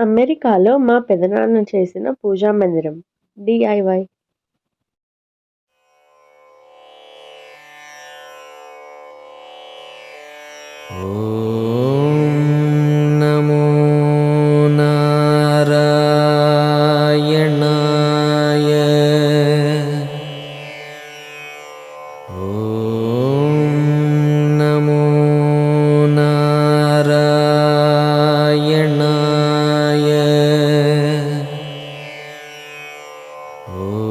అమెరికాలో మా పెదనాన్న చేసిన పూజా మందిరం. డిఐవై నారాయణాయ. ఓ Oh.